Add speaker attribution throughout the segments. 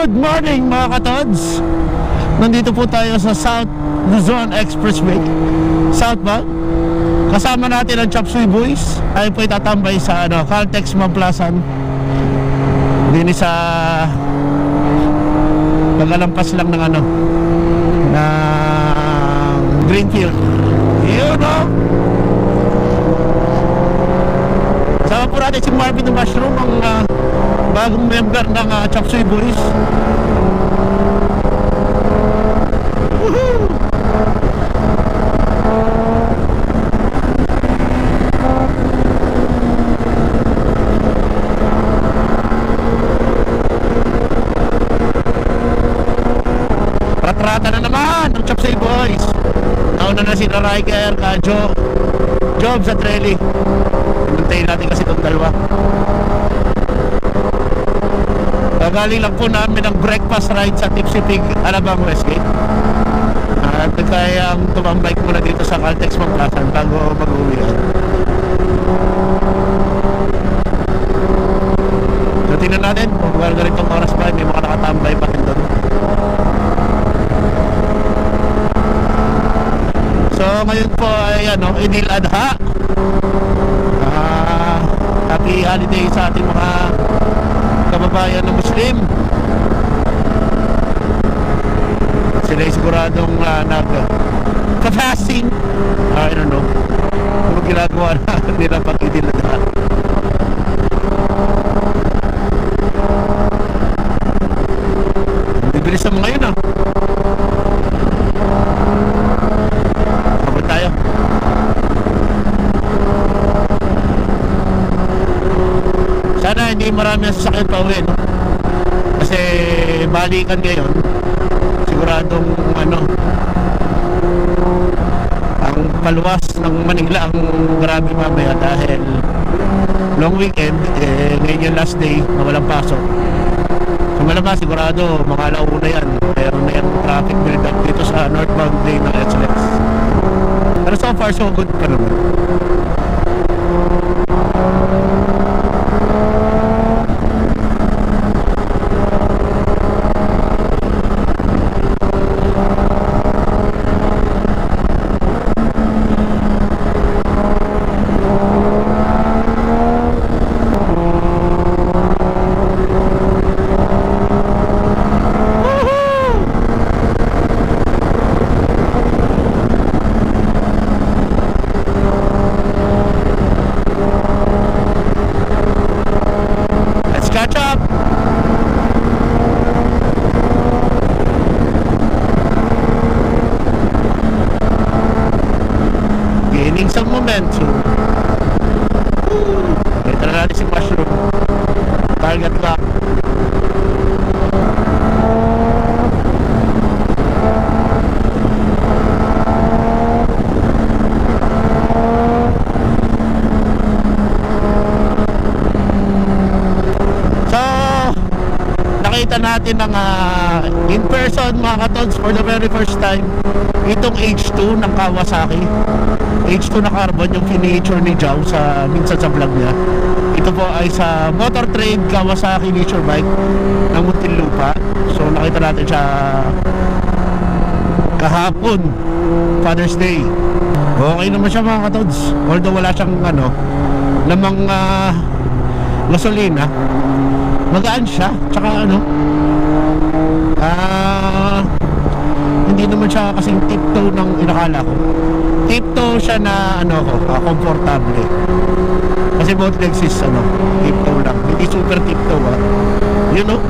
Speaker 1: good morning mga katods. Nandito po tayo sa South Luzon Expressway. Southbound Kasama natin ang Chop Suey Boys. Tayo po itatambay sa ano, Caltex Mamplasan Dini sa Pagalampas lang ng ano ng Greenfield. Yun o Sama po natin si Marvin the Mushroom ang ah, bagong member ng uh, Chop Suey Boys. Ratrata na naman ng Chop Suey Boys. Nauna na si Riker, Kajo, Job sa Trelly. Hintayin natin kasi itong dalawa. Gagaling lang po namin ng breakfast ride sa Tipsy Pig, Alabang Westgate. At kayang tumambay ko muna dito sa Caltex Mamplasan bago mag-uwi. So tingnan natin kung ganitong oras pa, may mga nakatambay pa rin doon. So ngayon po ay ano, Idil Adha. Ah, happy holiday sa ating kababayan na Muslim. Sila siguradong uh, nag ka-fasting. Ah, I don't know. Ano ginagawa na nila pag Idil Adha. Bibilis sa mga yun ah. Kapag tayo. Hindi marami ang sasakyan pa uwi, no? Kasi balikan ngayon, siguradong ano, ang paluwas ng Manila ang grabe mamaya dahil long weekend, eh, ngayon yung last day na walang pasok. So malamang sigurado, mga alauna yan. Meron na yung traffic build up dito sa northbound lane ng SLX. Pero so far, so good pa naman. Let's catch up! Gaining some momentum. Ito na natin si Mushroom. Target lock. So, nakita natin ng ah, in person mga katods for the very first time itong H2 ng Kawasaki. H2 na carbon yung finiture ni Jow sa minsan sa vlog niya. Ito po ay sa Motor Trade Kawasaki Nature Bike ng Muntinlupa. So nakita natin siya kahapon Father's Day. Okay naman siya mga katods although wala siyang ano lamang ah, gasolina magaan siya. Tsaka ano ah hindi naman siya kasing tiptoe ng inakala ko. Tiptoe siya na ano ko ah, komportable. Kasi both legs is ano tiptoe lang. Hindi super tiptoe ah. You know?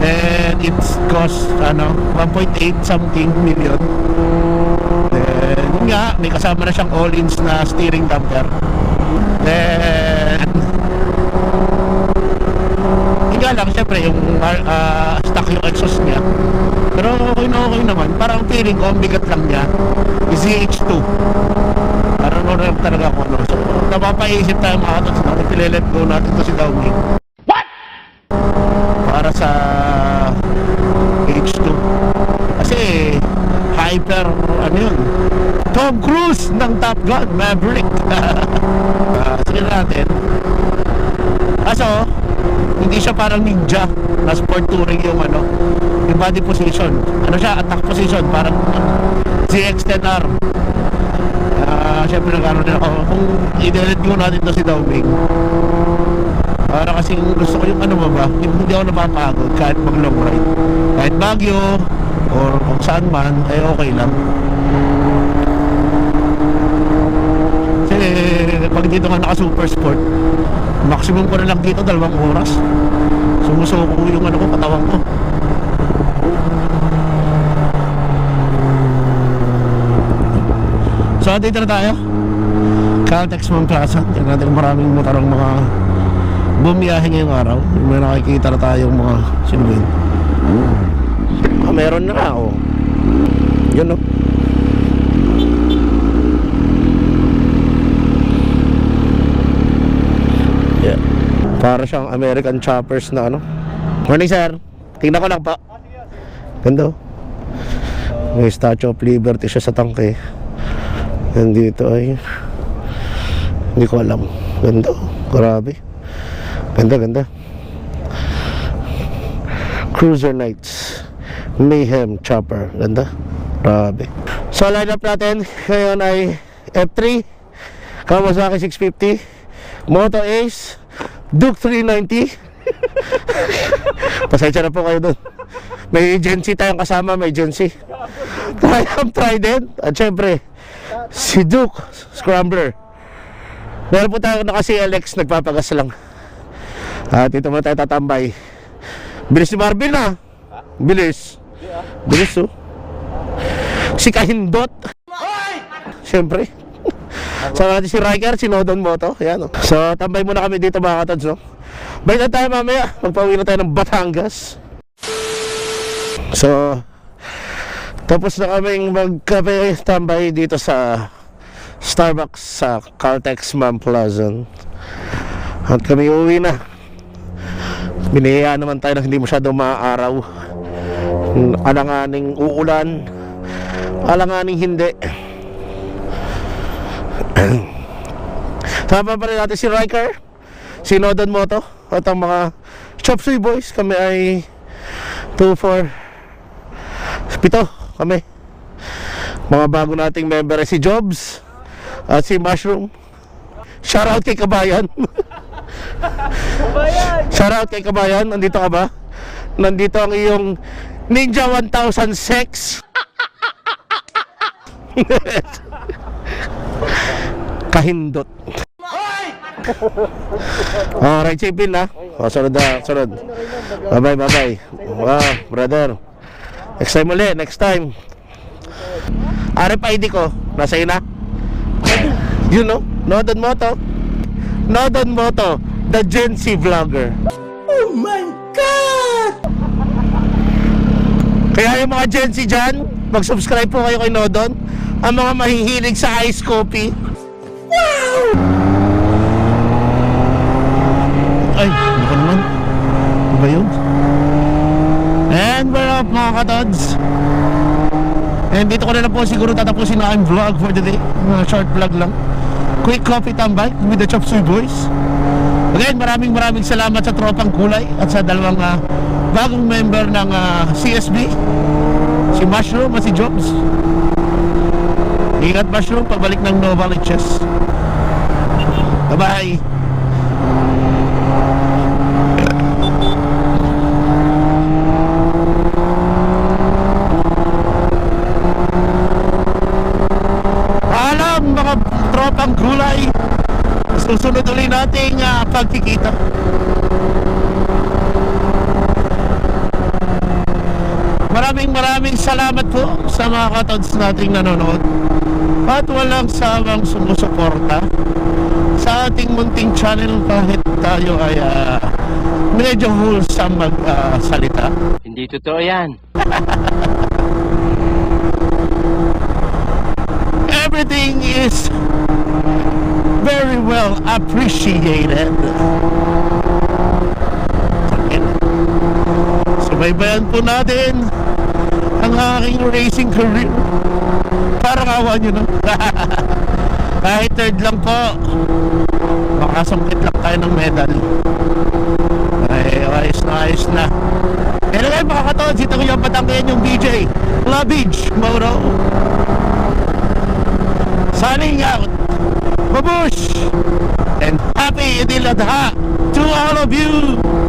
Speaker 1: And it's cost ano 1.8 something million nga may kasama na siyang all-ins na steering damper. Then yun nga lang syempre yung ah, stock yung exhaust niya. Pero okay na okay naman. Parang feeling ko ang bigat lang niya is ZH2 parang lang talaga ako ano so napapaisip tayo mga katots na let go natin to si Downing para sa H2 kasi hyper ano yun Tom Cruise ng Top Gun Maverick. uh, sige natin. Kaso, hindi siya parang ninja na sport touring yung ano, yung body position. Ano siya, attack position, parang ZX-10R. Ah, syempre nagkaroon din ako. Kung i-delete ko natin to si Dauming. Para kasi gusto ko yung ano ba ba, yung hindi ako napapagod kahit mag long ride. Kahit Baguio or kung saan man, ay okay lang. Kasi pag dito nga naka super sport, maximum ko na lang dito dalawang oras. Sumusuko yung ano ko, katawan ko. So dito na tayo. Caltex Mount Plaza. Tingnan natin maraming motorong mga bumiyahe ngayong araw. May nakikita na tayong mga sino? Ah, meron na nga oh. Yun no. Para siyang American choppers na ano. Morning sir. Tingnan ko lang pa. Ganda oh. May Statue of Liberty siya sa tangke. Nandito ay hindi ko alam. Ganda. oh. Grabe. Ganda, ganda. Cruiser Nights. Mayhem Chopper. Ganda. Grabe. So lineup natin ngayon ay F3 Kawasaki 650 Moto Ace Duke 390 Pasensya na po kayo doon May agency tayong kasama May agency. Triumph Trident At syempre Si Duke Scrambler. Meron po tayo naka CLX Nagpapagas lang. At dito muna tayo tatambay. Bilis ni Marvin na Bilis. Bilis oh. Si Kahindot. Siyempre Natin si Riker, si Nodon Moto Yan oh. So tambay muna kami dito mga katods no? Balik na tayo mamaya Magpauwi na tayo ng Batangas So tapos na kaming magkape tambay dito sa Starbucks sa Caltex Mount Pleasant. At kami uwi na. Binihiyaan naman tayo ng hindi masyadong maaraw. Alanganing uulan. Alanganing hindi. Tama pa rin natin si Riker, si Nodon Moto, at ang mga Chop Suey Boys. Kami ay 2-4 Pito kami. Mga bago nating member ay si Jobs at si Mushroom. Shout out kay Kabayan. Shout out kay Kabayan. Nandito ka ba? Nandito ang iyong Ninja 1000 sex. Kahindot. Alright, Chipin na. O, sunod na, sunod. Bye-bye, bye-bye. Wow, brother. Next time ulit, next time. RFID ko, nasa ina. You know, Nodon Moto. Nodon Moto, the Gen Z vlogger. Oh my God! Kaya yung mga Gen Z dyan, mag-subscribe po kayo kay Nodon. Ang mga mahihilig sa ice coffee. Wow! Ay, ano ka naman? Ano ba yun? And we're up mga katods. And dito ko na lang po siguro tatapusin na ang vlog for today. Mga short vlog lang. Quick coffee tambay with the Chop Suey Boys. Again, maraming maraming salamat sa tropang kulay At sa dalawang ah, bagong member ng ah, CSB Si Mushroom at si Jobs. Ingat Mushroom, pagbalik ng Nova Liches Bye-bye. Tropang gulay. Susunod ulit nating ah, pagkikita. Maraming maraming salamat po sa mga katods nating nanonood At walang sawang sumusuporta Sa ating munting channel kahit tayo ay ah, medyo wholesome magsalita
Speaker 2: Hindi totoo yan.
Speaker 1: everything is very well appreciated. Subaybayan po natin ang aking racing career Parang awa nyo, no? Kahit third lang po, makasungkit lang tayo ng medal. Ay, ayos na, ayos na. Anyway, mga katons, ito ko yung patangkayan yung BJ. Clubbage, Mauro. Signing out. Babush! And happy Idil Adha to all of you!